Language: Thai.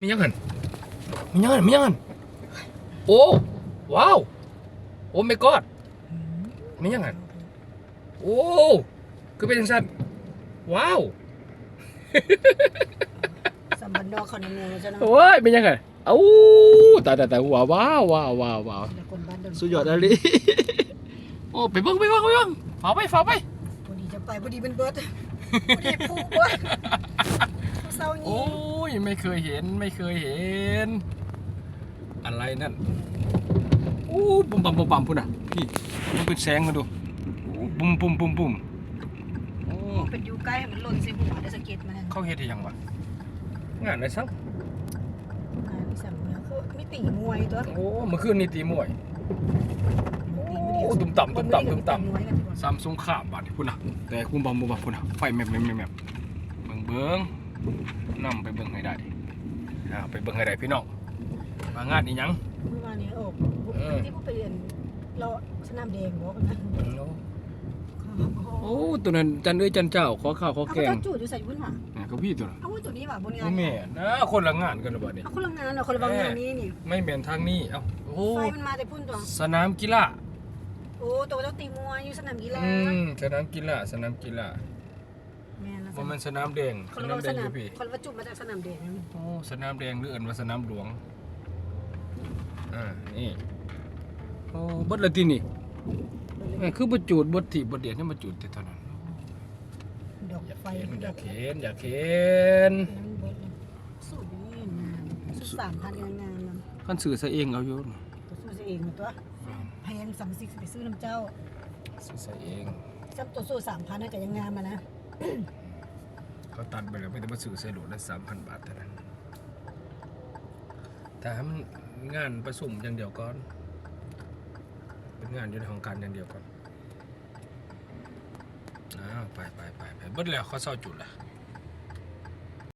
มียังไงมียังไงมียังไงโอ้ว้าวโอ้ my god มียังไงโอ้คือเป็นจังซั่นว้าวสำบันดอกเขาในเมืองแล้วจ้ะเนาะโอ้ยเป็นยังไงเอ้าตายตายตายว้าวว้าวว้าวว้าวว้าวแล้วคนบ้านเดินสุดยอดอะไรโอ้ไปเบิ่งไปเบิ่งไปเบิ่งฝาไปฝาไปพอดีจะไปพอดีเป็นเบิร์ดพอดีผูกว่า เศร้าโอ้นี้ยไม่เคยเห็นไม่เคยเห็น อะไรนั่นโอ้ปุ่มปั๊มปุ่มปั๊มพุ่นอะพี่มันเป็นแสงมาดูโอ้ปุ่มปุ่มปุ่มปุ่มโอ้เป็นอยู่ใกล้ให้มันหล่นใส่หัวได้สังเกตมันเขาเฮ็ดได้ยังวะงานได้ซักอ่ามีสามเมืองคือมีตีมวยตัวโอ้เมื่อคืนนี่ตีมวย โอ้ตุ้มต่ำตุ้มต่ำตุ้มต่ำมวยกันดีกว่าซัมซุงข้ามบาดนี่พุ่นน่ะแต่คุมบอมบ่บ่พุ่นน่ะไฟแมบแมบแมบแมบเบิ่งเบิ่ง นำไปเบิ่งให้ได้อ่าไปเบิ่งให้ได้พี่น้องมางานอีหยังเมื่อวานนี้โอ้เออที่ผู้ไปเรียนเราสนามแดงบอกนะโอ้ตัวนั้นจันเอ้ยจันเจ้าขอข้าวขอเอาแกเขางจูดอยู่ใส่พุ่นหว่านี่ก็พี่ตัวนั้นเอาจุดนี้ว่ะบนงาโอ้นแม่นะคนละงานกันหรือเปล่านี่เอาคนละงานเหรอคนละบางงานนี้นี่ไม่แม่นทางนี้เอ้าโอ้ไฟมันมาแต่พุ่นตัวสนามกีฬาโอ้ตัวเจ้าตีมวยอยู่สนามกีฬาอืมสนามกีฬาสนามกีฬา แม่นละบ่แม่นสนามแดงคสนนาละมว่าแดสงอนามยู่พี่ คนละว่าจุดมาจากสนามแดงนะโอ้สนามแดงหรือเอิ้นว่าสนามหลวง อ่า นี่โอ้เบิดละทีนี่แม่คือบ่จูดบ่ถีบบ่เดียดนี่มาจูดแต่เท่านั้น ดอกอยากไฟเห็นอดยาอกกเห็นอยากเห็นสูตรนี้งานสูตรสามพันงานงานมันคันซื้อซะเองเอาอยู่ตัวสูตรเองตัวแพงสามสิบไปซื้อน้ำเจ้าซื้อซะเองซ้ำตัวสูตรสามพันน่าจะยังงามมานะ เขาตัดไปแล้วไม่ได้มาซื้อใส่โหลละ3,000บาทเท่านั้นแต่ให้มันงานประสุมอย่างเดียวก่อน เป็นงานอยู่ในของการอย่างเดียวก่อนอ้าวไปไปไปไปเบิดแล้วเขาเศร้าจุดละ